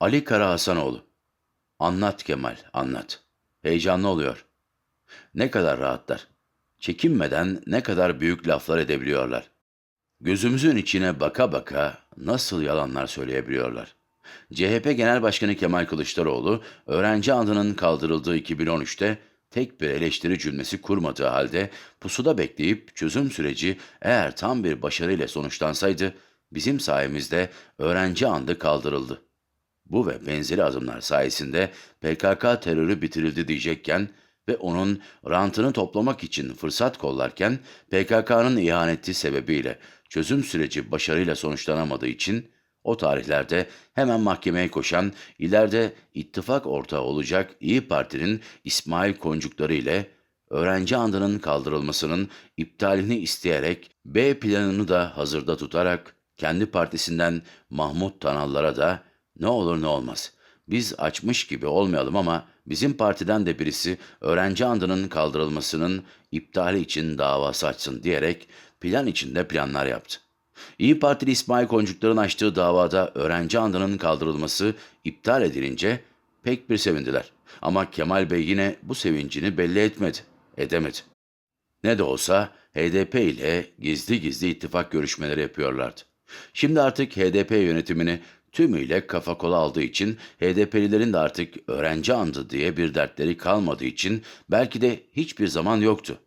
Ali Kara Hasanoğlu. Anlat Kemal, anlat. Heyecanlı oluyor. Ne kadar rahatlar. Çekinmeden ne kadar büyük laflar edebiliyorlar. Gözümüzün içine baka baka nasıl yalanlar söyleyebiliyorlar. CHP Genel Başkanı Kemal Kılıçdaroğlu, öğrenci andının kaldırıldığı 2013'te tek bir eleştiri cümlesi kurmadığı halde pusuda bekleyip çözüm süreci eğer tam bir başarıyla sonuçlansaydı, bizim sayemizde öğrenci andı kaldırıldı. Bu ve benzeri adımlar sayesinde PKK terörü bitirildi diyecekken ve onun rantını toplamak için fırsat kollarken PKK'nın ihaneti sebebiyle çözüm süreci başarıyla sonuçlanamadığı için o tarihlerde hemen mahkemeye koşan, ileride ittifak ortağı olacak İyi Parti'nin İsmail Koncukları ile öğrenci andının kaldırılmasının iptalini isteyerek B planını da hazırda tutarak kendi partisinden Mahmut Tanallara da ne olur ne olmaz. Biz açmış gibi olmayalım ama bizim partiden de birisi öğrenci andının kaldırılmasının iptali için davası açsın diyerek plan içinde planlar yaptı. İyi Partili İsmail Koncuklar'ın açtığı davada öğrenci andının kaldırılması iptal edilince pek bir sevindiler. Ama Kemal Bey yine bu sevincini belli etmedi, edemedi. Ne de olsa HDP ile gizli gizli ittifak görüşmeleri yapıyorlardı. Şimdi artık HDP yönetimini tümüyle kafa kola aldığı için HDP'lilerin de artık öğrenci andı diye bir dertleri kalmadığı için belki de hiçbir zaman yoktu.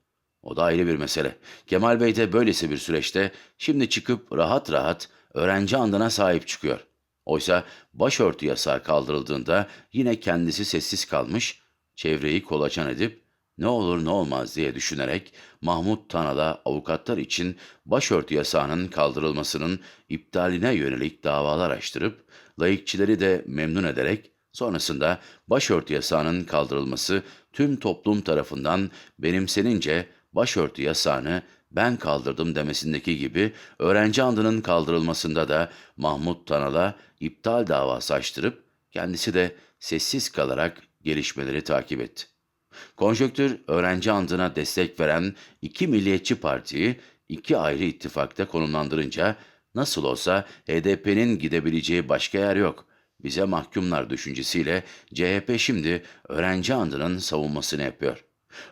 O da ayrı bir mesele. Kemal Bey de böylesi bir süreçte şimdi çıkıp rahat rahat öğrenci andına sahip çıkıyor. Oysa başörtü yasağı kaldırıldığında yine kendisi sessiz kalmış, çevreyi kolaçan edip ne olur ne olmaz diye düşünerek Mahmut Tanal'a avukatlar için başörtü yasağının kaldırılmasının iptaline yönelik davalar açtırıp laikçileri de memnun ederek sonrasında başörtü yasağının kaldırılması tüm toplum tarafından benimsenince başörtü yasağını ben kaldırdım demesindeki gibi öğrenci andının kaldırılmasında da Mahmut Tanal'a iptal davası açtırıp kendisi de sessiz kalarak gelişmeleri takip etti. Konjöktür öğrenci andına destek veren iki milliyetçi partiyi iki ayrı ittifakta konumlandırınca nasıl olsa HDP'nin gidebileceği başka yer yok. Bize mahkumlar düşüncesiyle CHP şimdi öğrenci andının savunmasını yapıyor.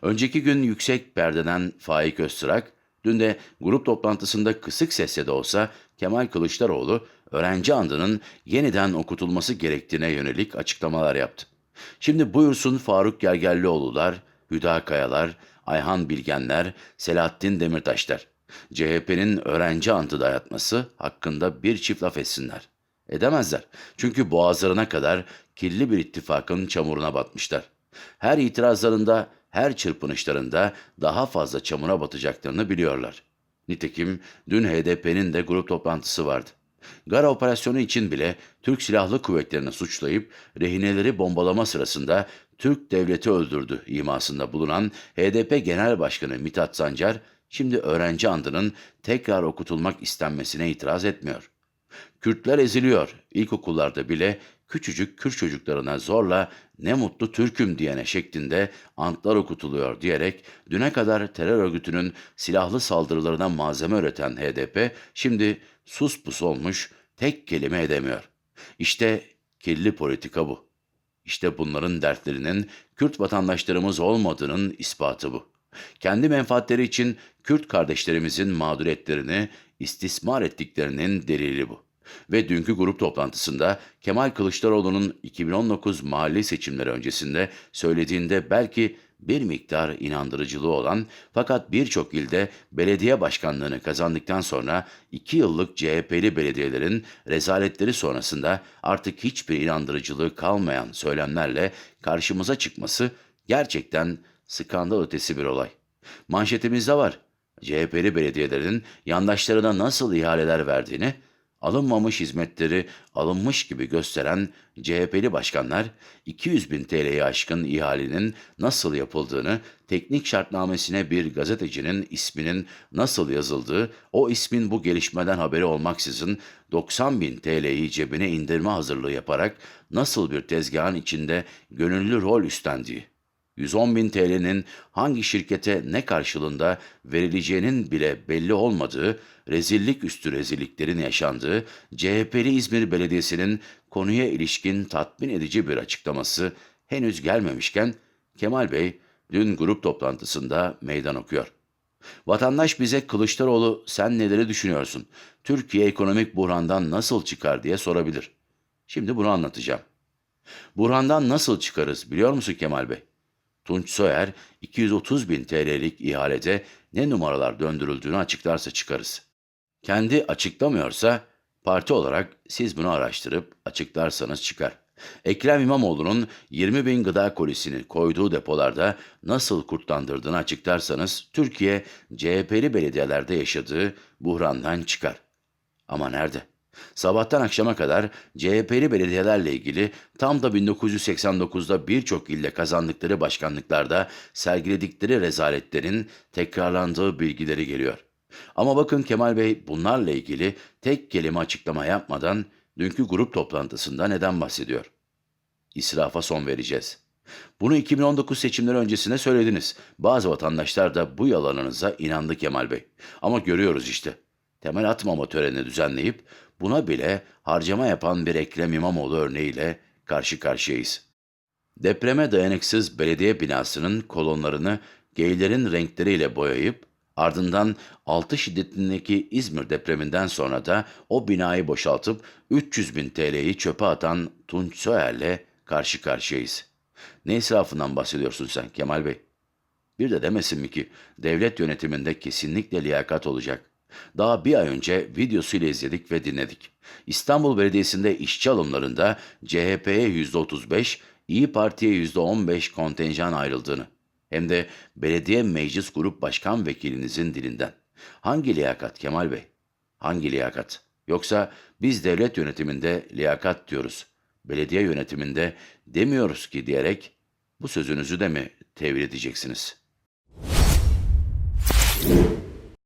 Önceki gün yüksek perdeden Faik Öztürk, dün de grup toplantısında kısık sesle de olsa Kemal Kılıçdaroğlu öğrenci andının yeniden okutulması gerektiğine yönelik açıklamalar yaptı. Şimdi buyursun Faruk Gergerlioğlu'lar, Hüda Kayalar, Ayhan Bilgenler, Selahattin Demirtaşlar. CHP'nin öğrenci antı dayatması hakkında bir çift laf etsinler. Edemezler. Çünkü boğazlarına kadar kirli bir ittifakın çamuruna batmışlar. Her itirazlarında, her çırpınışlarında daha fazla çamura batacaklarını biliyorlar. Nitekim dün HDP'nin de grup toplantısı vardı. Gara operasyonu için bile Türk Silahlı Kuvvetleri'ni suçlayıp rehineleri bombalama sırasında Türk devleti öldürdü imasında bulunan HDP Genel Başkanı Mithat Sancar, şimdi öğrenci andının tekrar okutulmak istenmesine itiraz etmiyor. Kürtler eziliyor. İlkokullarda bile küçücük Kürt çocuklarına zorla ne mutlu Türk'üm diyene şeklinde antlar okutuluyor diyerek düne kadar terör örgütünün silahlı saldırılarına malzeme üreten HDP şimdi sus pus olmuş tek kelime edemiyor. İşte kirli politika bu. İşte bunların dertlerinin Kürt vatandaşlarımız olmadığının ispatı bu. Kendi menfaatleri için Kürt kardeşlerimizin mağduriyetlerini istismar ettiklerinin delili bu. Ve dünkü grup toplantısında Kemal Kılıçdaroğlu'nun 2019 mahalli seçimleri öncesinde söylediğinde belki bir miktar inandırıcılığı olan fakat birçok ilde belediye başkanlığını kazandıktan sonra iki yıllık CHP'li belediyelerin rezaletleri sonrasında artık hiçbir inandırıcılığı kalmayan söylemlerle karşımıza çıkması gerçekten skandal ötesi bir olay. Manşetimizde var. CHP'li belediyelerin yandaşlarına nasıl ihaleler verdiğini, alınmamış hizmetleri alınmış gibi gösteren CHP'li başkanlar 200 bin TL'ye aşkın ihalenin nasıl yapıldığını, teknik şartnamesine bir gazetecinin isminin nasıl yazıldığı, o ismin bu gelişmeden haberi olmaksızın 90 bin TL'yi cebine indirme hazırlığı yaparak nasıl bir tezgahın içinde gönüllü rol üstlendiği. 110 bin TL'nin hangi şirkete ne karşılığında verileceğinin bile belli olmadığı, rezillik üstü rezilliklerin yaşandığı CHP'li İzmir Belediyesi'nin konuya ilişkin tatmin edici bir açıklaması henüz gelmemişken Kemal Bey dün grup toplantısında meydan okuyor. Vatandaş bize Kılıçdaroğlu sen neleri düşünüyorsun? Türkiye ekonomik buhrandan nasıl çıkar diye sorabilir. Şimdi bunu anlatacağım. Burhan'dan nasıl çıkarız biliyor musun Kemal Bey? Tunç Soyer 230 bin TL'lik ihalede ne numaralar döndürüldüğünü açıklarsa çıkarız. Kendi açıklamıyorsa parti olarak siz bunu araştırıp açıklarsanız çıkar. Ekrem İmamoğlu'nun 20 bin gıda kolisini koyduğu depolarda nasıl kurtlandırdığını açıklarsanız Türkiye CHP'li belediyelerde yaşadığı buhrandan çıkar. Ama nerede? Sabahtan akşama kadar CHP'li belediyelerle ilgili tam da 1989'da birçok ilde kazandıkları başkanlıklarda sergiledikleri rezaletlerin tekrarlandığı bilgileri geliyor. Ama bakın Kemal Bey bunlarla ilgili tek kelime açıklama yapmadan dünkü grup toplantısında neden bahsediyor? İsrafa son vereceğiz. Bunu 2019 seçimleri öncesinde söylediniz. Bazı vatandaşlar da bu yalanınıza inandı Kemal Bey. Ama görüyoruz işte. Temel atmama töreni düzenleyip buna bile harcama yapan bir Ekrem İmamoğlu örneğiyle karşı karşıyayız. Depreme dayanıksız belediye binasının kolonlarını geylerin renkleriyle boyayıp ardından 6 şiddetindeki İzmir depreminden sonra da o binayı boşaltıp 300 bin TL'yi çöpe atan Tunç Soyer'le karşı karşıyayız. Ne israfından bahsediyorsun sen Kemal Bey? Bir de demesin mi ki devlet yönetiminde kesinlikle liyakat olacak. Daha bir ay önce videosuyla izledik ve dinledik. İstanbul Belediyesi'nde işçi alımlarında CHP'ye %35, İyi Parti'ye %15 kontenjan ayrıldığını hem de belediye meclis grup başkan vekilinizin dilinden. Hangi liyakat Kemal Bey? Hangi liyakat? Yoksa biz devlet yönetiminde liyakat diyoruz. Belediye yönetiminde demiyoruz ki diyerek bu sözünüzü de mi tevil edeceksiniz?''